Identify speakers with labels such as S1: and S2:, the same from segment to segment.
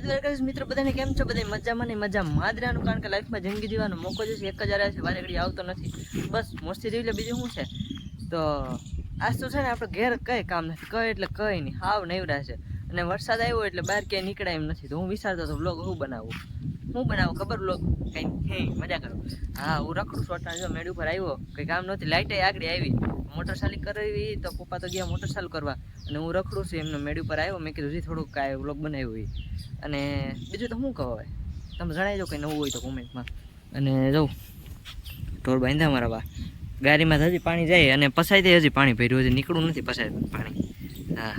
S1: દ્વારકાધીશ મિત્રો, બધાને કેમ છો? બધા મજામાં ને મજા માદરાનું, કારણ કે લાઈફમાં જિંદગી જીવવાનો મોકો જે છે, એક જ આવે છે, વારે ઘડી આવતો નથી. બસ મોસ્ટલી જીવી લે બીજું શું છે? તો આજ તો છે ને આપણે ઘેર કઈ કામ નથી, કઈ એટલે કઈ નહીં, હાવ નવરા છે. અને વરસાદ આવ્યો એટલે બહાર ક્યાંય નીકળાય એમ નથી. તો હું વિચારતો હતો બ્લોગ હું બનાવું? હું બનાવું, ખબર બ્લોગ કંઈ હે, મજા કરો. હા, હું રખડું શોર્ટના જો મેડ ઉપર આવ્યો, કંઈ કામ નથી લાઇટે આગળ આવી. મોટર ચાલી કરવી તો પપ્પા તો ગયા મોટર ચાલુ કરવા. અને હું રખડું છું, એમનો મેડી ઉપર આવ્યો, મેં કીધું થોડુંક કાંઈ વ્લોગ બનાવ્યું હોય. અને બીજું તો શું કહો હવે તમે જણાવજો કંઈ નવું હોય તો કોમેન્ટમાં. અને જવું ઢોર બાંધ્યા મારા બા. ગાડીમાં હજી પાણી જાય અને પસાઈ દે, હજી પાણી ભર્યું હજી નીકળવું નથી પસાય પાણી. હા.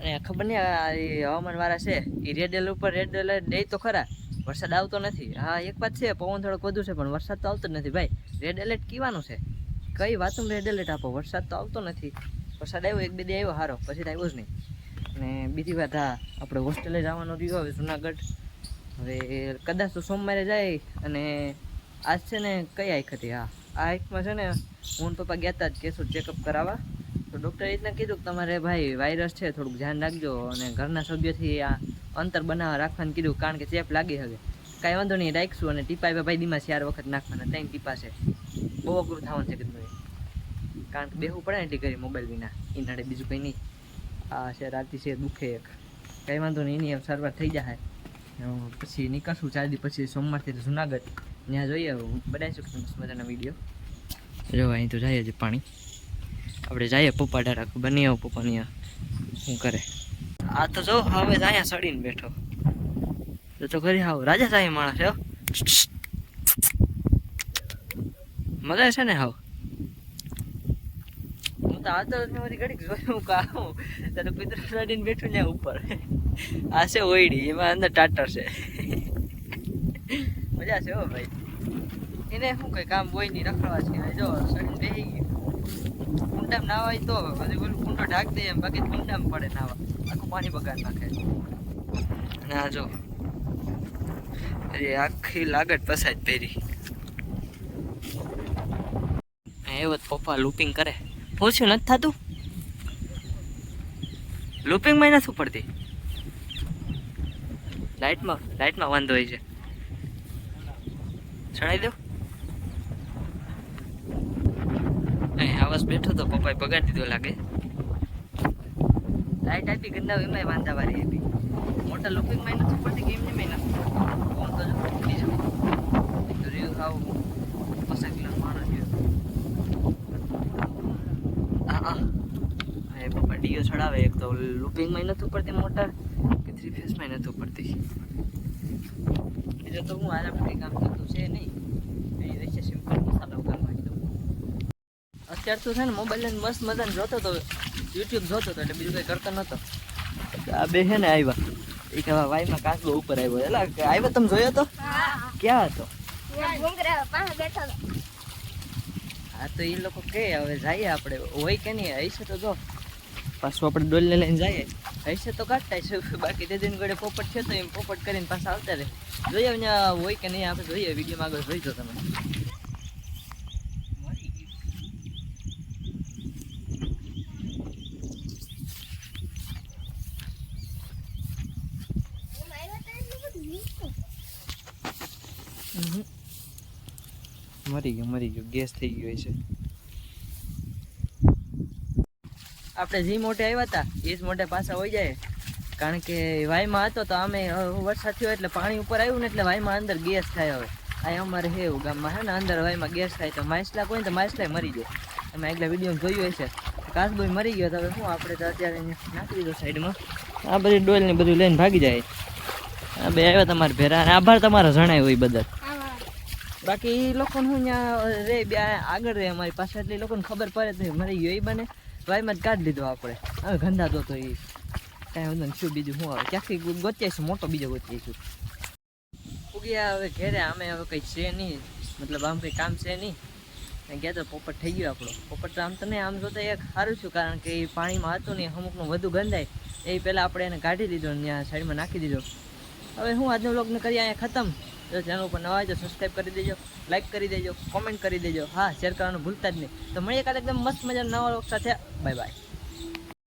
S1: અને ખબર નહીં, આ એ હવામાન વાળા છે, એ રેડ એલર્ટ ઉપર રેડ એલર્ટ દે તો ખરા. વરસાદ આવતો નથી. હા, એક વાત છે, પવન થોડોક વધુ છે, પણ વરસાદ તો આવતો જ નથી. ભાઈ રેડ એલર્ટ કીવાનું છે? કઈ વાતમાં રેડ એલર્ટ આપો? વરસાદ તો આવતો નથી. વરસાદ આવ્યો, એક બે દી આવ્યો સારો પછી તો આવ્યો જ નહીં. અને બીજી વાત હા આપણે હોસ્ટેલે જવાનું રહ્યું હવે જુનાગઢ. હવે કદાચ તો સોમવારે જાય, અને આજ છે ને કઈ આંખ હતી? હા, આ આંખમાં છે ને, હું પપ્પા ગયા હતા જ કેસો ચેકઅપ કરાવવા. તો ડૉક્ટરે રીતના કીધું કે તમારે ભાઈ વાયરસ છે, થોડુંક ધ્યાન રાખજો, અને ઘરના સભ્યોથી આ અંતર બનાવવા રાખવાનું કીધું, કારણ કે ચેપ લાગી શકે કાંઈ વાંધો નહીં, રાખશું, અને ટીપા ભાઈ દીમાં ચાર વખત નાખવાના, ત્રણ ટીપા છે. બહુ અઘરું થવાનું છે કીધું. કારણ કે બેહવું પડે ને એટલી કરી મોબાઈલ વિના. ઈનાડે બીજું કંઈ નહીં. આ છે, રાતી છે, દુખે એક. કંઈ વાંધો નહીં, એની સારવાર થઈ જાય પછી નીકળશું ચાર દી પછી સોમવારથી જુનાગઢ. ત્યાં જોઈએ બનાવીશું મસ્ત મજાના વીડિયો જો, અહીં તો જાય જ પાણી. આપણે જઈએ પપ્પા ડારા ખબર નહીં આવું શું કરે? આ તો જો, હવે અહીંયા સડીને બેઠો. તો તો કરી આવો રાજા સાહેબ માણસ. મજા છે ને હાવ? તો આવતો મારી ઘડીક જોયું કે આવું ત્યારે કુતરો સડીને બેઠું ને ઉપર. આ છે ઓયડી, એમાં અંદર ટાટર છે. મજા છે હો ભાઈ. એને શું કંઈ કામ હોય નહીં, રખડવા જો સડીને બેસી ગયું. કુંડામ ના હોય તો પછી બોલું કુંડો દે એમ, બાકી કુંડામ પડે નાવા. આખું પાણી બગાડ નાખે. આ જો. અરે, આખી લાગત પસાજ પહેરી. એવો પપ્પા લૂપિંગ કરે. પૂછ્યું નથી થતું. લૂપિંગમાં નથી પડતી લાઇટમાં લાઇટમાં વાંધો હોય છે. ચડાવી દો. આવાસ બેઠો તો પપ્પાએ બગાડી દીધો લાગે. લાઈટ આપી, ગંદા એમાંય વાંધા વાળી આપી. મોટા લૂપિંગમાં નથી પડતી કે એમને મેં નથી ફોન તો જો બીજો એક તો રીલ ખાવ પસાર કિલો માણસ છે હા હા એ પપ્પા ડીઓ ચડાવે એક તો લૂપિંગમાં નથી પડતી મોટર કે થ્રી ફેસમાં નથી પડતી બીજો તો હું આરામ કંઈ કામ કરતું છે નહીં. એ રહેશે સિમ્પલ મસાલો દઉં અત્યાર તો છે ને મોબાઈલ લઈને મસ્ત મજાને જોતો તો યુટ્યુબ જોતો તો એટલે બીજું કંઈ કરતો નહોતો આ બે છે ને આવ્યા એ કે વાઈમાં કાચબો ઉપર આવ્યો એટલે આવ્યો તમે જોયો તો? ક્યાં હતો? હા તો એ લોકો કે હવે જઈએ આપણે. હોય કે નહીં હશે તો જો. પાછું આપણે ડોલને લઈને જઈએ. હશે તો કાઢતા છે. બાકી તે દિન ગળે પોપટ થયો તો એમ પોપટ કરીને પાછા આવતા રહે. જોઈએ અહીંયા હોય કે નહીં, આપણે જોઈએ. વિડીયોમાં આગળ જોઈજો તમે. મરી ગયો મરી ગયો. ગેસ થઈ ગયો છે આપણે જે મોટે આવ્યા હતા એ જ મોટે પાછા હોઈ જાય. કારણ કે વાયમાં હતો તો અમે વરસાદ થયો એટલે પાણી ઉપર આવ્યું ને એટલે વાયમાં અંદર ગેસ થાય હવે. આ અમારે હે એવું ગામમાં હે ને, અંદર વાયમાં ગેસ થાય તો માછલા કોઈ તો માછલા મરી જાય. તમે આગલા વીડિયો જોયું હશે. કાસબોય મરી ગયો તો હવે શું આપણે તો અત્યારે નાખી દીધો સાઈડમાં. આ બધી ડોલ ને બધું લઈને ભાગી જાય. આ બે આવ્યા તમારે ભેરા અને આભાર તમારો જણાય હોય બધા બાકી એ લોકોને હું ત્યાં રે, બે આગળ રે અમારી પાસે એટલે લોકોને ખબર પડે તો મરી ગયો એ બને. વાયમાં જ કાઢી લીધો આપણે. હવે ગંદા તો એ કાંઈ વાંધો શું બીજું શું આવે? ક્યાંથી ગોત્યાઈશું મોટો બીજો ગોત્યાઈશું ઉગ્યા હવે ઘેરે અમે હવે કંઈ છે નહીં, મતલબ આમ કંઈ કામ છે નહીં. ગયા તો પોપટ થઈ ગયો આપણો. પોપટ તો આમ તો નહીં, આમ જોતા એક સારું છું, કારણ કે એ પાણીમાં હતું નહીં અમુકનું વધુ ગંધાય. એ પહેલાં આપણે એને કાઢી દીધો અને ત્યાં સાઈડમાં નાખી દીધો. હવે હું આજનો વ્લોગને કરી અહીંયા ખતમ. જો ચેનલ ઉપર નવા હોય તો સબસ્ક્રાઈબ કરી દેજો લાઇક કરી દેજો કોમેન્ટ કરી દેજો. હા શેર કરવાનું ભૂલતા જ નહીં. તો મળીએ કાલે એકદમ મસ્ત મજાના નવા લોકો સાથે. Bye bye